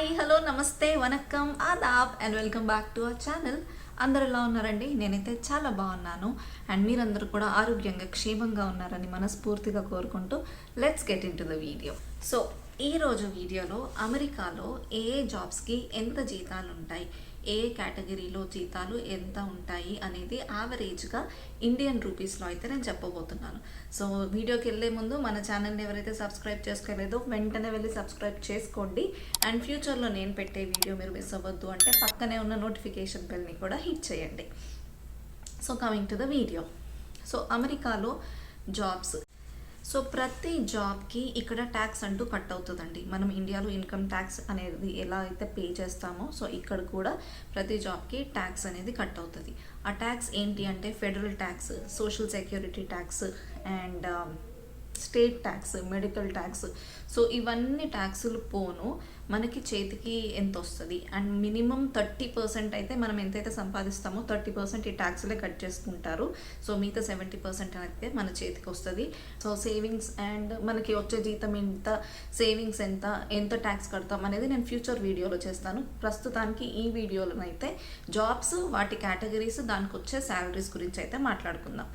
Hi hello నమస్తే వనక్కం Aadab and welcome back to our channel అందరు ఎలా ఉన్నారండి? నేనైతే చాలా బాగున్నాను. అండ్ మీరందరూ కూడా ఆరోగ్యంగా క్షేమంగా ఉన్నారని మనస్ఫూర్తిగా కోరుకుంటూ let's get into the video so ఈరోజు వీడియోలో అమెరికాలో ఏ ఏ జాబ్స్కి ఎంత జీతాలు ఉంటాయి ఏ కేటగిరీలో జీతాలు ఎంత ఉంటాయి అనేది యావరేజ్గా ఇండియన్ రూపీస్లో అయితే నేను చెప్పబోతున్నాను. సో వీడియోకి వెళ్ళే ముందు మన ఛానల్ని ఎవరైతే సబ్స్క్రైబ్ చేసుకోలేదో వెంటనే వెళ్ళి సబ్స్క్రైబ్ చేసుకోండి. అండ్ ఫ్యూచర్లో నేను పెట్టే వీడియో మీరు మిస్ అవ్వద్దు అంటే పక్కనే ఉన్న నోటిఫికేషన్ బెల్ని కూడా హిట్ చేయండి. So coming to the video so అమెరికాలో జాబ్స్ సో ప్రతి జాబ్కి ఇక్కడ ట్యాక్స్ అంటూ కట్ అవుతుందండి మనం ఇండియాలో ఇన్కమ్ ట్యాక్స్ అనేది ఎలా అయితే పే చేస్తామో సో ఇక్కడ కూడా ప్రతి జాబ్కి ట్యాక్స్ అనేది కట్ అవుతుంది ఆ ట్యాక్స్ ఏంటి అంటే federal tax social security tax and state tax medical tax. So ఇవన్నీ ట్యాక్సులు పోను. మనకి చేతికి ఎంత వస్తుంది అండ్ మినిమం థర్టీ పర్సెంట్ అయితే మనం ఎంతైతే సంపాదిస్తామో థర్టీ పర్సెంట్ ఈ ట్యాక్స్లే కట్ చేసుకుంటారు. సో మిగతా సెవెంటీ పర్సెంట్ అయితే మన చేతికి వస్తుంది సో సేవింగ్స్ అండ్ మనకి వచ్చే జీతం ఎంత సేవింగ్స్ ఎంత ఎంత ట్యాక్స్ కడతాం అనేది నేను ఫ్యూచర్ వీడియోలో చేస్తాను. ప్రస్తుతానికి ఈ వీడియోలోనైతే జాబ్స్ వాటి కేటగిరీస్ దానికి వచ్చే శాలరీస్ గురించి అయితే మాట్లాడుకుందాం.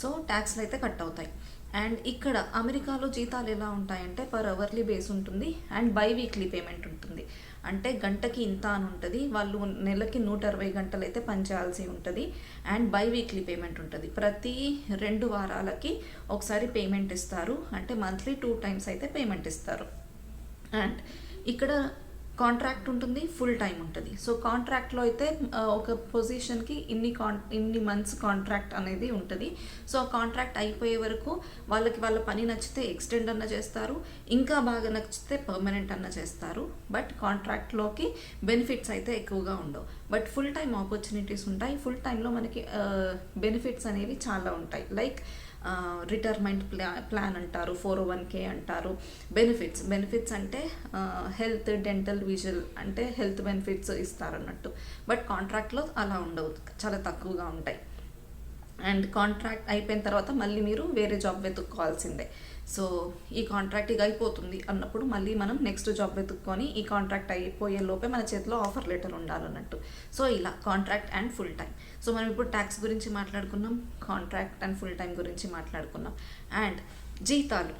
సో ట్యాక్స్లు అయితే కట్ అవుతాయి. అండ్ ఇక్కడ అమెరికాలో జీతాలు ఎలా ఉంటాయంటే పర్ అవర్లీ బేస్ ఉంటుంది అండ్ బై వీక్లీ పేమెంట్ ఉంటుంది. అంటే గంటకి ఇంత అని ఉంటుంది. వాళ్ళు నెలకి నూట అరవై గంటలు అయితే పనిచేయాల్సి ఉంటుంది అండ్ బై వీక్లీ పేమెంట్ ఉంటుంది. ప్రతి రెండు వారాలకి ఒకసారి పేమెంట్ ఇస్తారు. అంటే మంత్లీ టూ టైమ్స్ అయితే పేమెంట్ ఇస్తారు. అండ్ ఇక్కడ కాంట్రాక్ట్ ఉంటుంది ఫుల్ టైం ఉంటుంది. సో కాంట్రాక్ట్లో అయితే ఒక పొజిషన్కి ఇన్ని కాన్ ఇన్ని మంత్స్ కాంట్రాక్ట్ అనేది ఉంటుంది. సో కాంట్రాక్ట్ అయిపోయే వరకు వాళ్ళకి వాళ్ళ పని నచ్చితే ఎక్స్టెండ్ అన్న చేస్తారు ఇంకా బాగా నచ్చితే పర్మనెంట్ అన్న చేస్తారు. బట్ కాంట్రాక్ట్లోకి బెనిఫిట్స్ అయితే ఎక్కువగా ఉండవు. బట్ ఫుల్ టైం ఆపర్చునిటీస్ ఉంటాయి. ఫుల్ టైంలో మనకి బెనిఫిట్స్ అనేవి చాలా ఉంటాయి. లైక్ రిటైర్మెంట్ ప్లా ప్లాన్ అంటారు ఫోర్ ఓ వన్ కే అంటారు. బెనిఫిట్స్ బెనిఫిట్స్ అంటే హెల్త్ డెంటల్ విజువల్ అంటే హెల్త్ బెనిఫిట్స్ ఇస్తారన్నట్టు. బట్ కాంట్రాక్ట్లో అలా ఉండవు చాలా తక్కువగా ఉంటాయి. అండ్ కాంట్రాక్ట్ అయిపోయిన తర్వాత మళ్ళీ మీరు వేరే జాబ్ వెతుక్కోవాల్సిందే. సో ఈ కాంట్రాక్ట్ ఇక అయిపోతుంది అన్నప్పుడు మళ్ళీ మనం నెక్స్ట్ జాబ్ వెతుక్కొని ఈ కాంట్రాక్ట్ అయిపోయే లోపే మన చేతిలో ఆఫర్ లెటర్ ఉండాలన్నట్టు. సో ఇలా contract and full time so మనం ఇప్పుడు ట్యాక్స్ గురించి మాట్లాడుకున్నాం కాంట్రాక్ట్ అండ్ ఫుల్ టైం గురించి మాట్లాడుకున్నాం. అండ్ జీతాలు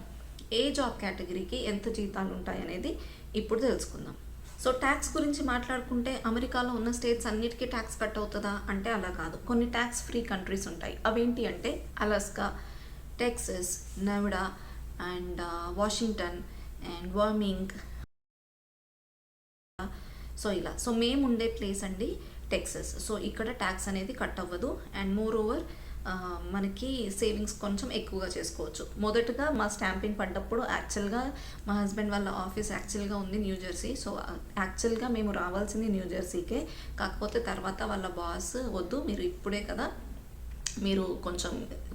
ఏ జాబ్ కేటగిరీకి ఎంత జీతాలు ఉంటాయి అనేది ఇప్పుడు తెలుసుకుందాం. సో ట్యాక్స్ గురించి మాట్లాడుకుంటే అమెరికాలో ఉన్న స్టేట్స్ అన్నిటికీ ట్యాక్స్ కట్ అవుతుందా? అంటే అలా కాదు. కొన్ని ట్యాక్స్ ఫ్రీ కంట్రీస్ ఉంటాయి. అవేంటి అంటే? Alaska Texas Nevada and Washington and Wyoming so ఇలా. సో మేము ఉండే ప్లేస్ అండి టెక్సస్ సో ఇక్కడ ట్యాక్స్ అనేది కట్ అవ్వదు. అండ్ మోర్ ఓవర్ మనకి సేవింగ్స్ కొంచెం ఎక్కువగా చేసుకోవచ్చు. మొదటగా మా స్టాంపింగ్ పడ్డప్పుడు యాక్చువల్గా మా హస్బెండ్ వాళ్ళ ఆఫీస్ యాక్చువల్గా ఉంది న్యూ జెర్సీ సో యాక్చువల్గా మేము రావాల్సింది న్యూ జెర్సీకే కాకపోతే తర్వాత వాళ్ళ బాస్ వద్దు. మీరు ఇప్పుడే కదా మీరు కొంచెం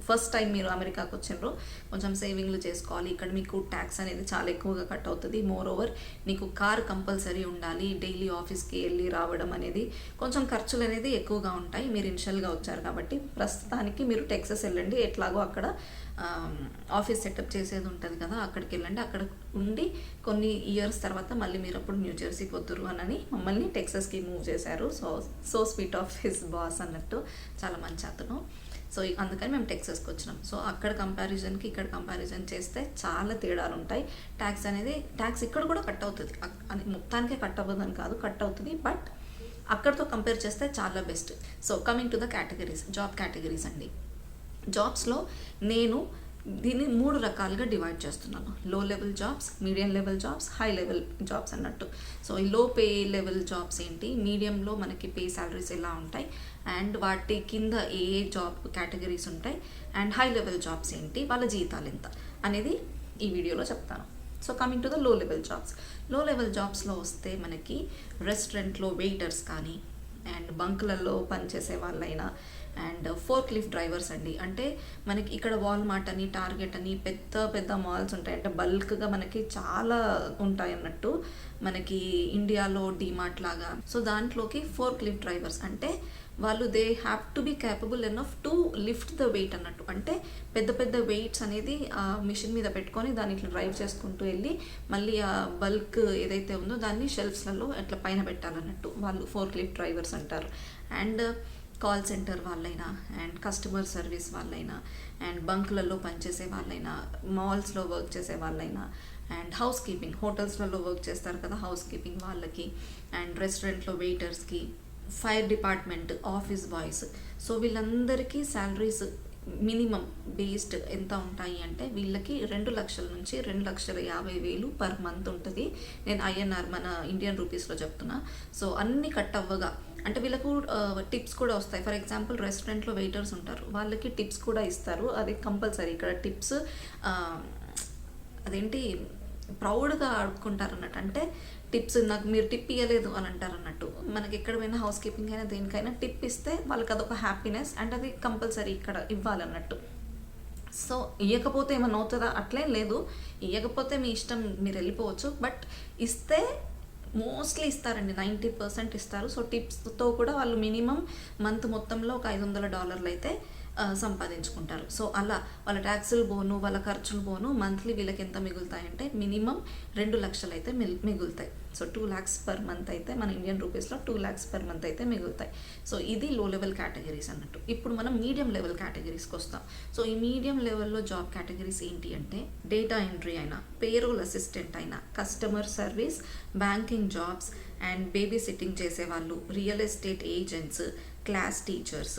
ఫస్ట్ టైం మీరు అమెరికాకు వచ్చిండ్రు కొంచెం సేవింగ్లు చేసుకోవాలి. ఇక్కడ మీకు ట్యాక్స్ అనేది చాలా ఎక్కువగా కట్ అవుతుంది. మోర్ ఓవర్ నీకు కార్ కంపల్సరీ ఉండాలి. డైలీ ఆఫీస్కి వెళ్ళి రావడం అనేది కొంచెం ఖర్చులు అనేది ఎక్కువగా ఉంటాయి. మీరు ఇనిషియల్గా వచ్చారు కాబట్టి ప్రస్తుతానికి మీరు టెక్సస్ వెళ్ళండి. ఎట్లాగో అక్కడ ఆఫీస్ సెటప్ చేసేది ఉంటుంది కదా అక్కడికి వెళ్ళండి. అక్కడ ఉండి కొన్ని ఇయర్స్ తర్వాత మళ్ళీ మీరు అప్పుడు న్యూ జెర్సీకి వద్దురు అని మమ్మల్ని టెక్సస్కి మూవ్ చేశారు. So so sweet of his boss అన్నట్టు చాలా మంచి అతను. సో అందుకని మేము టెక్సస్కి వచ్చినాం. సో అక్కడ కంపారిజన్కి ఇక్కడ కంపారిజన్ చేస్తే చాలా తేడాలు ఉంటాయి ట్యాక్స్ అనేది ట్యాక్స్ ఇక్కడ కూడా కట్ అవుతుంది. అని మొత్తానికే కట్ అవ్వదని కాదు కట్ అవుతుంది. బట్ అక్కడితో కంపేర్ చేస్తే చాలా best. So coming to the categories job categories అండి. జాబ్స్లో నేను దీన్ని మూడు రకాలుగా డివైడ్ చేస్తున్నాను. Low level jobs medium level jobs high level jobs అన్నట్టు. సో ఈ లో పే లెవెల్ జాబ్స్ ఏంటి? మీడియంలో మనకి పే శాలరీస్ ఎలా ఉంటాయి? అండ్ వాటి కింద ఏ ఏ జాబ్ కేటగిరీస్ ఉంటాయి? అండ్ హై లెవెల్ జాబ్స్ ఏంటి? వాళ్ళ జీతాలు ఎంత? అనేది ఈ వీడియోలో చెప్తాను. So coming to the low level జాబ్స్లో లెవెల్ జాబ్స్లో వస్తే మనకి రెస్టారెంట్లో వెయిటర్స్ కానీ అండ్ బంకులలో పనిచేసే వాళ్ళైనా అండ్ ఫోర్క్ లిఫ్ట్ డ్రైవర్స్ అండి. అంటే మనకి ఇక్కడ వాల్మార్ట్ అని టార్గెట్ అని పెద్ద పెద్ద మాల్స్ ఉంటాయి. అంటే బల్క్గా మనకి చాలా ఉంటాయి అన్నట్టు మనకి ఇండియాలో డిమార్ట్ లాగా. సో దాంట్లోకి ఫోర్క్ లిఫ్ట్ డ్రైవర్స్ అంటే వాళ్ళు they have to be capable enough to lift the weight అన్నట్టు. అంటే పెద్ద పెద్ద వెయిట్స్ అనేది ఆ మిషన్ మీద పెట్టుకొని దాన్ని ఇట్లా డ్రైవ్ చేసుకుంటూ వెళ్ళి మళ్ళీ ఆ బల్క్ ఏదైతే ఉందో దాన్ని షెల్ఫ్స్లలో అట్లా పైన పెట్టాలన్నట్టు వాళ్ళు ఫోర్క్ లిఫ్ట్ డ్రైవర్స్ అంటారు. అండ్ కాల్ సెంటర్ వాళ్ళైనా అండ్ కస్టమర్ సర్వీస్ వాళ్ళైనా అండ్ బంకులలో పనిచేసే వాళ్ళైనా మాల్స్లో వర్క్ చేసే వాళ్ళైనా అండ్ హౌస్ కీపింగ్ హోటల్స్లలో వర్క్ చేస్తారు కదా హౌస్ కీపింగ్ వాళ్ళకి అండ్ రెస్టారెంట్లో వెయిటర్స్కి fire department office boys. So వీళ్ళందరికీ శాలరీస్ మినిమం బేస్డ్ ఎంత ఉంటాయి అంటే వీళ్ళకి రెండు లక్షల నుంచి రెండు లక్షల యాభై వేలు పర్ మంత్ ఉంటుంది. నేను ఐఎన్ఆర్ మన ఇండియన్ రూపీస్లో చెప్తున్నా. సో అన్ని కట్ అవ్వగా అంటే వీళ్ళకు టిప్స్ కూడా వస్తాయి. ఫర్ ఎగ్జాంపుల్ రెస్టారెంట్లో వెయిటర్స్ ఉంటారు. వాళ్ళకి టిప్స్ కూడా ఇస్తారు. అది కంపల్సరీ ఇక్కడ టిప్స్ అదేంటి ప్రౌడ్గా ఆడుకుంటారు అన్నట్టు అంటే టిప్స్ నాకు మీరు టిప్ ఇవ్వలేదు అని అంటారు అన్నట్టు మనకి ఎక్కడ పోయినా హౌస్ కీపింగ్ అయినా దేనికైనా టిప్ ఇస్తే వాళ్ళకి అదొక హ్యాపీనెస్ అండ్ అది కంపల్సరీ ఇక్కడ ఇవ్వాలన్నట్టు. సో ఇవ్వకపోతే ఏమైనా అవుతుందా? అట్లేం లేదు. ఇవ్వకపోతే మీ ఇష్టం మీరు వెళ్ళిపోవచ్చు. బట్ ఇస్తే మోస్ట్లీ ఇస్తారండి నైంటీ పర్సెంట్ ఇస్తారు. సో టిప్స్తో కూడా వాళ్ళు మినిమం మంత్ మొత్తంలో ఒక ఐదు వందల డాలర్లు అయితే సంపాదించుకుంటారు. సో అలా వాళ్ళ ట్యాక్సులు బోను వాళ్ళ ఖర్చులు బోను మంత్లీ వీళ్ళకి ఎంత మిగులుతాయంటే మినిమం రెండు లక్షలు అయితే మిగులుతాయి. So two lakhs per month అయితే మన ఇండియన్ రూపీస్లో టూ ల్యాక్స్ పర్ మంత్ అయితే మిగులుతాయి. సో ఇది లో లెవెల్ కేటగిరీస్ అన్నట్టు. ఇప్పుడు మనం మీడియం లెవెల్ కేటగిరీస్కి వస్తాం సో ఈ మీడియం లెవెల్లో జాబ్ కేటగిరీస్ ఏంటి అంటే డేటా ఎంట్రీ అయినా పేరోల్ అసిస్టెంట్ అయినా customer service banking jobs and babysitting చేసేవాళ్ళు real estate agents class teachers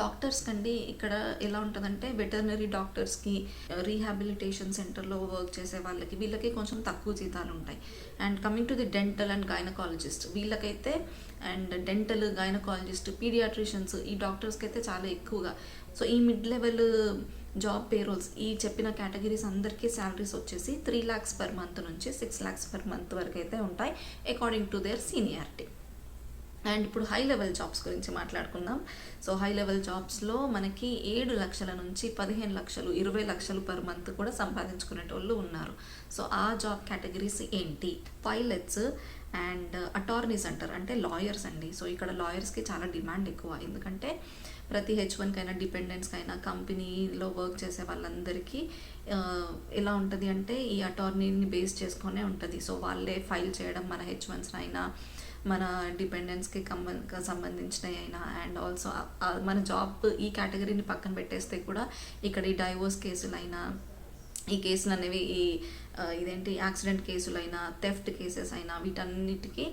doctors కండి ఇక్కడ ఎలా ఉంటుందంటే వెటర్నరీ డాక్టర్స్కి uh, రీహాబిలిటేషన్ సెంటర్లో వర్క్ చేసే వాళ్ళకి వీళ్ళకి కొంచెం తక్కువ జీతాలు ఉంటాయి. And coming to the dental and gynaecologist వీళ్ళకైతే అండ్ డెంటల్ గైనకాలజిస్ట్ పీడియాట్రిషియన్స్ ఈ డాక్టర్స్కి అయితే చాలా ఎక్కువగా. సో ఈ మిడ్ లెవెల్ జాబ్ పేరోల్స్ ఈ చెప్పిన కేటగిరీస్ అందరికీ శాలరీస్ వచ్చేసి త్రీ ల్యాక్స్ పర్ మంత్ నుంచి సిక్స్ ల్యాక్స్ పర్ మంత్ వరకు అయితే ఉంటాయి according to their seniority and ఇప్పుడు హై లెవెల్ జాబ్స్ గురించి మాట్లాడుకుందాం. సో హై లెవెల్ జాబ్స్లో మనకి ఏడు లక్షల నుంచి పదిహేను లక్షలు ఇరవై లక్షలు పర్ మంత్ కూడా సంపాదించుకునేటోళ్ళు ఉన్నారు. సో ఆ జాబ్ కేటగిరీస్ ఏంటి? పైలట్స్ అండ్ అటార్నీస్ అంటారు అంటే లాయర్స్ అండి. సో ఇక్కడ లాయర్స్కి చాలా డిమాండ్ ఎక్కువ. ఎందుకంటే ప్రతి హెచ్ వన్కైనా డిపెండెంట్స్కైనా కంపెనీలో వర్క్ చేసే వాళ్ళందరికీ ఎలా ఉంటుంది అంటే ఈ అటార్నీని బేస్ చేసుకొనే ఉంటుంది. సో వాళ్ళే ఫైల్ చేయడం మన హెచ్ వన్స్ అయినా మన డిపెండెన్స్కి కంబ సంబంధించినవి అయినా అండ్ ఆల్సో మన జాబ్ ఈ కేటగిరీని పక్కన పెట్టేస్తే కూడా ఇక్కడ ఈ డైవోర్స్ కేసులైనా ఈ కేసులు అనేవి ఈ ఇదేంటి యాక్సిడెంట్ కేసులైనా థెఫ్ట్ కేసెస్ అయినా వీటన్నిటికీ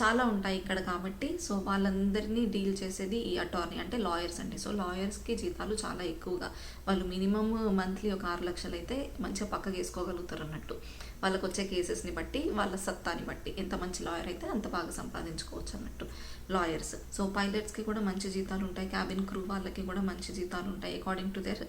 చాలా ఉంటాయి ఇక్కడ కాబట్టి. సో వాళ్ళందరినీ డీల్ చేసేది ఈ అటార్నీ అంటే లాయర్స్ అండి. సో లాయర్స్కి జీతాలు చాలా ఎక్కువగా. వాళ్ళు మినిమమ్ మంత్లీ ఒక ఆరు లక్షలు అయితే మంచిగా పక్కకి వేసుకోగలుగుతారు అన్నట్టు వాళ్ళకు వచ్చే కేసెస్ని బట్టి వాళ్ళ సత్తాని బట్టి ఎంత మంచి లాయర్ అయితే అంత బాగా సంపాదించుకోవచ్చు అన్నట్టు లాయర్స్ సో పైలట్స్కి కూడా మంచి జీతాలు ఉంటాయి. క్యాబిన్ క్రూ వాళ్ళకి కూడా మంచి జీతాలు ఉంటాయి. అకార్డింగ్ టు దేర్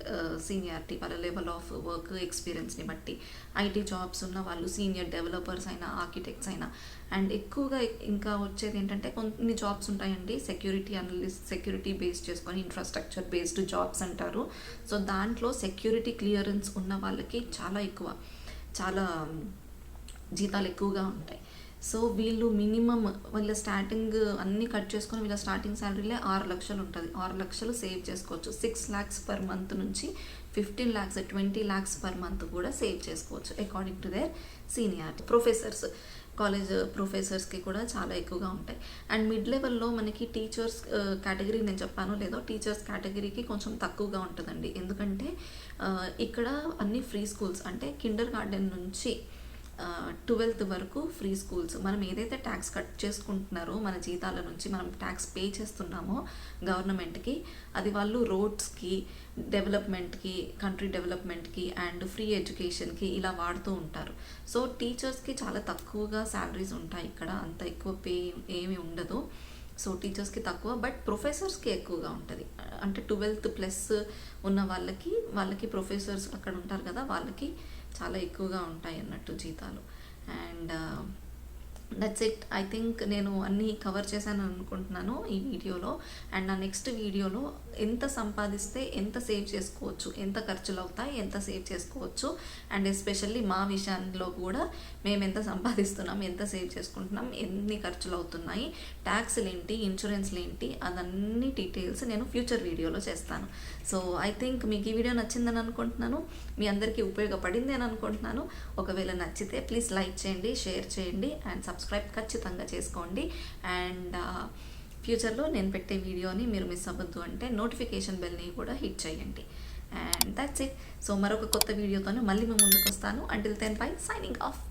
సీనియారిటీ వాళ్ళ లెవెల్ ఆఫ్ వర్క్ ఎక్స్పీరియన్స్ని బట్టి. ఐటీ జాబ్స్ ఉన్న వాళ్ళు సీనియర్ డెవలపర్స్ అయినా ఆర్కిటెక్ట్స్ అయినా. అండ్ ఎక్కువగా ఇంకా వచ్చేది ఏంటంటే కొన్ని జాబ్స్ ఉంటాయండి. సెక్యూరిటీ అనలిస్ట్ సెక్యూరిటీ బేస్ చేసుకొని ఇన్ఫ్రాస్ట్రక్చర్ బేస్డ్ జాబ్స్ అంటారు. సో దాంట్లో సెక్యూరిటీ క్లియరెన్స్ ఉన్న వాళ్ళకి చాలా ఎక్కువ చాలా జీతాలు ఎక్కువగా ఉంటాయి. సో వీళ్ళు మినిమం వీళ్ళ స్టార్టింగ్ అన్నీ కట్ చేసుకొని వీళ్ళ స్టార్టింగ్ శాలరీలే ఆరు లక్షలు ఉంటుంది. ఆరు లక్షలు సేవ్ చేసుకోవచ్చు. సిక్స్ ల్యాక్స్ పర్ మంత్ నుంచి fifteen lakhs twenty lakhs per month కూడా సేవ్ చేసుకోవచ్చు according to their senior professors college ప్రొఫెసర్స్కి కూడా చాలా ఎక్కువగా ఉంటాయి. అండ్ మిడ్ లెవెల్లో మనకి టీచర్స్ కేటగిరీ uh, నేను చెప్పాను లేదో టీచర్స్ కేటగిరీకి కొంచెం తక్కువగా ఉంటుందండి. ఎందుకంటే uh, ఇక్కడ అన్ని ఫ్రీ స్కూల్స్ అంటే కిండర్ గార్డెన్ నుంచి ట్వెల్త్ వరకు ఫ్రీ స్కూల్స్ మనం ఏదైతే ట్యాక్స్ కట్ చేసుకుంటున్నారో మన జీతాల నుంచి మనం ట్యాక్స్ పే చేస్తున్నామో గవర్నమెంట్కి అది వాళ్ళు రోడ్స్కి డెవలప్మెంట్కి కంట్రీ డెవలప్మెంట్కి అండ్ ఫ్రీ ఎడ్యుకేషన్కి ఇలా వాడుతూ ఉంటారు. సో టీచర్స్కి చాలా తక్కువగా శాలరీస్ ఉంటాయి ఇక్కడ. అంత ఎక్కువ పే ఏమీ ఉండదు. సో టీచర్స్కి తక్కువ బట్ ప్రొఫెసర్స్కి ఎక్కువగా ఉంటుంది. అంటే ట్వెల్త్ ప్లస్ ఉన్న వాళ్ళకి వాళ్ళకి ప్రొఫెసర్స్ అక్కడ ఉంటారు కదా వాళ్ళకి చాలా ఎక్కువగా ఉంటాయి అన్నట్టు జీతాలు. And that's it I think నేను అన్నీ కవర్ చేశాను అనుకుంటున్నాను ఈ వీడియోలో. అండ్ నా నెక్స్ట్ వీడియోలో ఎంత సంపాదిస్తే ఎంత సేవ్ చేసుకోవచ్చు ఎంత ఖర్చులు అవుతాయి ఎంత సేవ్ చేసుకోవచ్చు. అండ్ ఎస్పెషల్లీ మా విషయంలో కూడా మేము ఎంత సంపాదిస్తున్నాం ఎంత సేవ్ చేసుకుంటున్నాం ఎన్ని ఖర్చులు అవుతున్నాయి ట్యాక్స్లు ఏంటి ఇన్సూరెన్స్లు ఏంటి అదన్నీ డీటెయిల్స్ నేను ఫ్యూచర్ వీడియోలో చేస్తాను. సో ఐ థింక్ మీకు ఈ వీడియో నచ్చిందని అనుకుంటున్నాను. మీ అందరికీ ఉపయోగపడింది అని అనుకుంటున్నాను. ఒకవేళ నచ్చితే ప్లీజ్ లైక్ చేయండి షేర్ చేయండి అండ్ సబ్స్క్రైబ్ ఖచ్చితంగా చేసుకోండి. అండ్ ఫ్యూచర్లో నేను పెట్టే వీడియోని మీరు మిస్ అవ్వద్దు అంటే నోటిఫికేషన్ బెల్ని కూడా హిట్ చేయండి. అండ్ దట్స్ ఇట్ సో మరొక కొత్త వీడియోతో మళ్ళీ మేము ముందుకు వస్తాను. Until then bye signing off